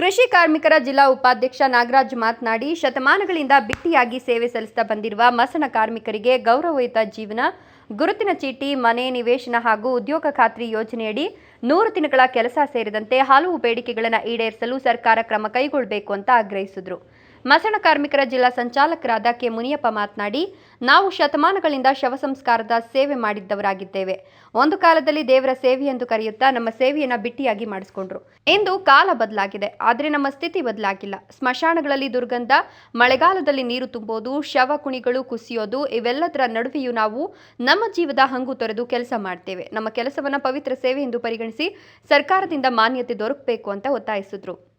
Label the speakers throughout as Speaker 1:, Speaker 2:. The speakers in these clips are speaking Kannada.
Speaker 1: ಕೃಷಿ ಕಾರ್ಮಿಕರ ಜಿಲ್ಲಾ ಉಪಾಧ್ಯಕ್ಷ ನಾಗರಾಜ್ ಮಾತನಾಡಿ, ಶತಮಾನಗಳಿಂದ ಬಿಟ್ಟಿಯಾಗಿ ಸೇವೆ ಸಲ್ಲಿಸುತ್ತಾ ಬಂದಿರುವ ಮಸಣ ಕಾರ್ಮಿಕರಿಗೆ ಗೌರವಯುತ ಜೀವನ, ಗುರುತಿನ ಚೀಟಿ, ಮನೆ ನಿವೇಶನ ಹಾಗೂ ಉದ್ಯೋಗ ಖಾತ್ರಿ ಯೋಜನೆಯಡಿ ನೂರು ದಿನಗಳ ಕೆಲಸ ಸೇರಿದಂತೆ ಹಲವು ಬೇಡಿಕೆಗಳನ್ನು ಈಡೇರಿಸಲು ಸರ್ಕಾರ ಕ್ರಮ ಕೈಗೊಳ್ಳಬೇಕು ಅಂತ ಆಗ್ರಹಿಸಿದರು. ಮಸಣ ಕಾರ್ಮಿಕರ ಜಿಲ್ಲಾ ಸಂಚಾಲಕರಾದ ಕೆ ಮುನಿಯಪ್ಪ ಮಾತನಾಡಿ, ನಾವು ಶತಮಾನಗಳಿಂದ ಶವ ಸಂಸ್ಕಾರದ ಸೇವೆ ಮಾಡಿದ್ದವರಾಗಿದ್ದೇವೆ. ಒಂದು ಕಾಲದಲ್ಲಿ ದೇವರ ಸೇವೆ ಎಂದು ಕರೆಯುತ್ತಾ ನಮ್ಮ ಸೇವೆಯನ್ನು ಬಿಟ್ಟಿಯಾಗಿ ಮಾಡಿಸಿಕೊಂಡ್ರು. ಇಂದು ಕಾಲ ಬದಲಾಗಿದೆ. ಆದರೆ ನಮ್ಮ ಸ್ಥಿತಿ ಬದಲಾಗಿಲ್ಲ. ಸ್ಮಶಾನಗಳಲ್ಲಿ ದುರ್ಗಂಧ, ಮಳೆಗಾಲದಲ್ಲಿ ನೀರು ತುಂಬೋದು, ಶವ ಕುಣಿಗಳು ಕುಸಿಯೋದು, ಇವೆಲ್ಲದರ ನಡುವೆಯೂ ನಾವು ನಮ್ಮ ಜೀವದ ಹಂಗು ತೊರೆದು ಕೆಲಸ ಮಾಡ್ತೇವೆ. ನಮ್ಮ ಕೆಲಸವನ್ನು ಪವಿತ್ರ ಸೇವೆ ಎಂದು ಪರಿಗಣಿಸಿ ಸರ್ಕಾರದಿಂದ ಮಾನ್ಯತೆ ದೊರಕಬೇಕು ಅಂತ ಒತ್ತಾಯಿಸಿದ್ರು.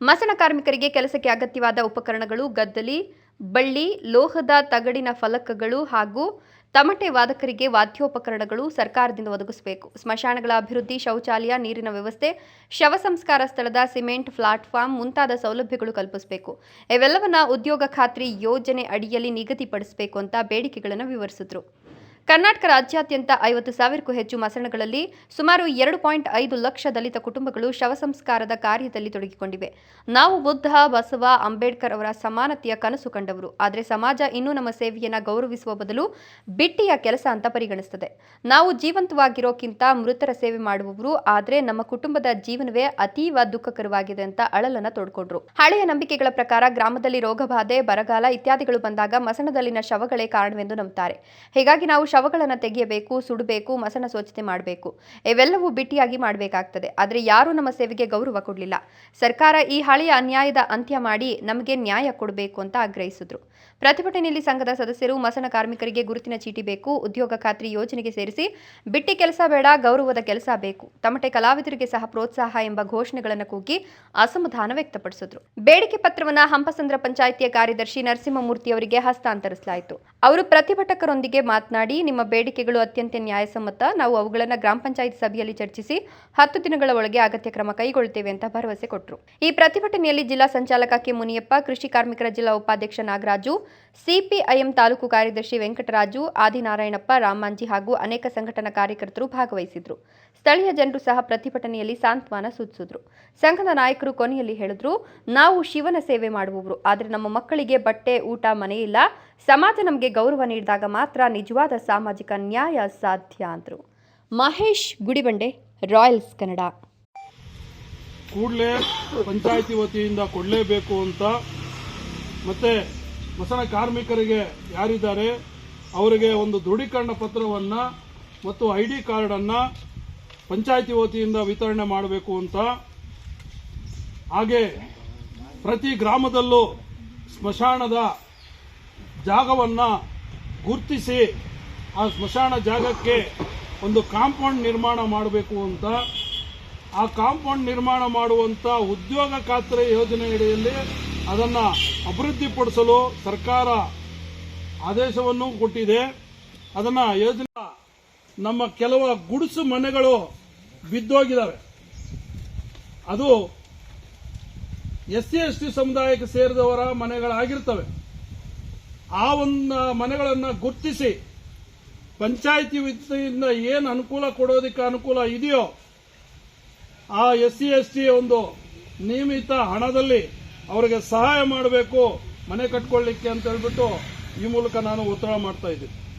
Speaker 1: ಮಸಣ ಕಾರ್ಮಿಕರಿಗೆ ಕೆಲಸಕ್ಕೆ ಅಗತ್ಯವಾದ ಉಪಕರಣಗಳು, ಗದ್ದಲಿ, ಬಳ್ಳಿ, ಲೋಹದ ತಗಡಿನ ಫಲಕಗಳು ಹಾಗೂ ತಮಟೆ ವಾದಕರಿಗೆ ವಾದ್ಯೋಪಕರಣಗಳು ಸರ್ಕಾರದಿಂದ ಒದಗಿಸಬೇಕು. ಸ್ಮಶಾನಗಳ ಅಭಿವೃದ್ಧಿ, ಶೌಚಾಲಯ, ನೀರಿನ ವ್ಯವಸ್ಥೆ, ಶವ ಸಂಸ್ಕಾರ ಸ್ಥಳದ ಸಿಮೆಂಟ್ ಪ್ಲಾಟ್ಫಾರ್ಮ್ ಮುಂತಾದ ಸೌಲಭ್ಯಗಳು ಕಲ್ಪಿಸಬೇಕು. ಇವೆಲ್ಲವನ್ನ ಉದ್ಯೋಗ ಖಾತ್ರಿ ಯೋಜನೆ ಅಡಿಯಲ್ಲಿ ನಿಗದಿಪಡಿಸಬೇಕು ಅಂತ ಬೇಡಿಕೆಗಳನ್ನು ವಿವರಿಸಿದ್ರು. ಕರ್ನಾಟಕ ರಾಜ್ಯಾದ್ಯಂತ ಐವತ್ತು ಸಾವಿರಕ್ಕೂ ಹೆಚ್ಚು ಮಸಣಗಳಲ್ಲಿ ಸುಮಾರು ಎರಡು ಪಾಯಿಂಟ್ ಐದು ಲಕ್ಷ ದಲಿತ ಕುಟುಂಬಗಳು ಶವ ಸಂಸ್ಕಾರದ ಕಾರ್ಯದಲ್ಲಿ ತೊಡಗಿಕೊಂಡಿವೆ. ನಾವು ಬುದ್ಧ, ಬಸವ, ಅಂಬೇಡ್ಕರ್ ಅವರ ಸಮಾನತೆಯ ಕನಸು ಕಂಡವರು. ಆದರೆ ಸಮಾಜ ಇನ್ನೂ ನಮ್ಮ ಸೇವೆಯನ್ನು ಗೌರವಿಸುವ ಬದಲು ಬಿಟ್ಟಿಯ ಕೆಲಸ ಅಂತ ಪರಿಗಣಿಸುತ್ತದೆ ನಾವು ಜೀವಂತವಾಗಿರೋಕ್ಕಿಂತ ಮೃತರ ಸೇವೆ ಮಾಡುವವರು, ಆದರೆ ನಮ್ಮ ಕುಟುಂಬದ ಜೀವನವೇ ಅತೀವ ದುಃಖಕರವಾಗಿದೆ ಅಂತ ಅಳಲನ್ನ ತೊಡ್ಕೊಂಡ್ರು. ಹಳೆಯ ನಂಬಿಕೆಗಳ ಪ್ರಕಾರ ಗ್ರಾಮದಲ್ಲಿ ರೋಗಬಾಧೆ, ಬರಗಾಲ ಇತ್ಯಾದಿಗಳು ಬಂದಾಗ ಮಸಣದಲ್ಲಿನ ಶವಗಳೇ ಕಾರಣವೆಂದು ನಂಬುತ್ತಾರೆ ಹೀಗಾಗಿ ನಾವು ಶವಗಳನ್ನು ತೆಗೆಯಬೇಕು, ಸುಡಬೇಕು, ಮಸಣ ಸ್ವಚ್ಛತೆ ಮಾಡಬೇಕು. ಇವೆಲ್ಲವೂ ಬಿಟ್ಟಿಯಾಗಿ ಮಾಡಬೇಕಾಗ್ತದೆ. ಆದರೆ ಯಾರೂ ನಮ್ಮ ಸೇವೆಗೆ ಗೌರವ ಕೊಡಲಿಲ್ಲ. ಸರ್ಕಾರ ಈ ಹಳೆಯ ಅನ್ಯಾಯದ ಅಂತ್ಯ ಮಾಡಿ ನಮಗೆ ನ್ಯಾಯ ಕೊಡಬೇಕು ಅಂತ ಆಗ್ರಹಿಸಿದ್ರು. ಪ್ರತಿಭಟನೆಯಲ್ಲಿ ಸಂಘದ ಸದಸ್ಯರು ಮಸಣ ಕಾರ್ಮಿಕರಿಗೆ ಗುರುತಿನ ಚೀಟಿ ಬೇಕು, ಉದ್ಯೋಗ ಖಾತ್ರಿ ಯೋಜನೆಗೆ ಸೇರಿಸಿ, ಬಿಟ್ಟಿ ಕೆಲಸ ಬೇಡ, ಗೌರವದ ಕೆಲಸ ಬೇಕು, ತಮಟೆ ಕಲಾವಿದರಿಗೆ ಸಹ ಪ್ರೋತ್ಸಾಹ ಎಂಬ ಘೋಷಣೆಗಳನ್ನು ಕೂಗಿ ಅಸಮಾಧಾನ ವ್ಯಕ್ತಪಡಿಸಿದ್ರು. ಬೇಡಿಕೆ ಪತ್ರವನ್ನ ಹಂಪಸಂದ್ರ ಪಂಚಾಯಿತಿಯ ಕಾರ್ಯದರ್ಶಿ ನರಸಿಂಹಮೂರ್ತಿ ಅವರಿಗೆ ಹಸ್ತಾಂತರಿಸಲಾಯಿತು. ಅವರು ಪ್ರತಿಭಟಕರೊಂದಿಗೆ ಮಾತನಾಡಿ, ನಿಮ್ಮ ಬೇಡಿಕೆಗಳು ಅತ್ಯಂತ ನ್ಯಾಯಸಮ್ಮತ, ನಾವು ಅವುಗಳನ್ನು ಗ್ರಾಮ ಪಂಚಾಯತ್ ಸಭೆಯಲ್ಲಿ ಚರ್ಚಿಸಿ, ಹತ್ತು ದಿನಗಳ ಒಳಗೆ ಅಗತ್ಯ ಕ್ರಮ ಕೈಗೊಳ್ಳುತ್ತೇವೆ ಅಂತ ಭರವಸೆ ಕೊಟ್ಟರು ಈ ಪ್ರತಿಭಟನೆಯಲ್ಲಿ ಜಿಲ್ಲಾ ಸಂಚಾಲಕ ಕೆ ಮುನಿಯಪ್ಪ, ಕೃಷಿ ಕಾರ್ಮಿಕರ ಜಿಲ್ಲಾ ಉಪಾಧ್ಯಕ್ಷ ನಾಗರಾಜು ಸಿಪಿಐಎಂ ತಾಲೂಕು ಕಾರ್ಯದರ್ಶಿ ವೆಂಕಟರಾಜು, ಆದಿನಾರಾಯಣಪ್ಪ, ರಾಮಾಂಜಿ ಹಾಗೂ ಅನೇಕ ಸಂಘಟನಾ ಕಾರ್ಯಕರ್ತರು ಭಾಗವಹಿಸಿದ್ರು. ಸ್ಥಳೀಯ ಜನರು ಸಹ ಪ್ರತಿಭಟನೆಯಲ್ಲಿ ಸಾಂತ್ವನ ಸೂಚಿಸಿದ್ರು. ಸಂಘದ ನಾಯಕರು ಕೊನೆಯಲ್ಲಿ ಹೇಳಿದ್ರು, ನಾವು ಶಿವನ ಸೇವೆ ಮಾಡುವವರು, ಆದರೆ ನಮ್ಮ ಮಕ್ಕಳಿಗೆ ಬಟ್ಟೆ, ಊಟ ಮನೆಯಿಲ್ಲ ಸಮಾಜ ನಮಗೆ ಗೌರವ ನೀಡಿದಾಗ ಮಾತ್ರ ನಿಜವಾದ ಸಾಮಾಜಿಕ ನ್ಯಾಯ ಸಾಧ್ಯ ಅಂದರು. ಮಹೇಶ್, ಗುಡಿಬಂಡೆ, ರಾಯಲ್ಸ್ ಕನ್ನಡ.
Speaker 2: ಕೂಡಲೇ ಪಂಚಾಯಿತಿ ವತಿಯಿಂದ ಕೊಡಲೇಬೇಕು ಅಂತ ಮತ್ತೆ ಮಸಣ ಕಾರ್ಮಿಕರಿಗೆ ಯಾರಿದ್ದಾರೆ, ಅವರಿಗೆ ಒಂದು ದೃಢೀಕರಣ ಪತ್ರವನ್ನು ಮತ್ತು ಐ ಡಿ ಕಾರ್ಡನ್ನು ಪಂಚಾಯಿತಿ ವತಿಯಿಂದ ವಿತರಣೆ ಮಾಡಬೇಕು ಅಂತ. ಹಾಗೆ ಪ್ರತಿ ಗ್ರಾಮದಲ್ಲೂ ಸ್ಮಶಾನದ ಜಾಗವನ್ನು ಗುರುತಿಸಿ ಆ ಸ್ಮಶಾನ ಜಾಗಕ್ಕೆ ಒಂದು ಕಾಂಪೌಂಡ್ ನಿರ್ಮಾಣ ಮಾಡಬೇಕು ಅಂತ. ಆ ಕಾಂಪೌಂಡ್ ನಿರ್ಮಾಣ ಮಾಡುವಂಥ ಉದ್ಯೋಗ ಖಾತ್ರಿ ಯೋಜನೆಯಡಿಯಲ್ಲಿ ಅದನ್ನು ಅಭಿವೃದ್ಧಿಪಡಿಸಲು ಸರ್ಕಾರ ಆದೇಶವನ್ನು ಕೊಟ್ಟಿದೆ. ಅದನ್ನು ಯೋಜನೆ ನಮ್ಮ ಕೆಲವು ಗುಡಿಸು ಮನೆಗಳು ಬಿದ್ದೋಗಿದ್ದಾವೆ. ಅದು ಎಸ್ ಸಿ ಎಸ್ ಟಿ ಸಮುದಾಯಕ್ಕೆ ಸೇರಿದವರ ಮನೆಗಳಾಗಿರ್ತವೆ. ಆ ಒಂದು ಮನೆಗಳನ್ನು ಗುರ್ತಿಸಿ ಪಂಚಾಯಿತಿ ವತಿಯಿಂದ ಏನು ಅನುಕೂಲ ಕೊಡೋದಕ್ಕೆ ಅನುಕೂಲ ಇದೆಯೋ, ಆ ಎಸ್ ಸಿ ಎಸ್ ಟಿ ಒಂದು ನಿಯಮಿತ ಹಣದಲ್ಲಿ ಅವರಿಗೆ ಸಹಾಯ ಮಾಡಬೇಕು ಮನೆ ಕಟ್ಕೊಳ್ಳಿಕ್ಕೆ ಅಂತ ಹೇಳ್ಬಿಟ್ಟು ಈ ಮೂಲಕ ನಾನು ಒತ್ತಡ ಮಾಡ್ತಾ ಇದ್ದೀನಿ.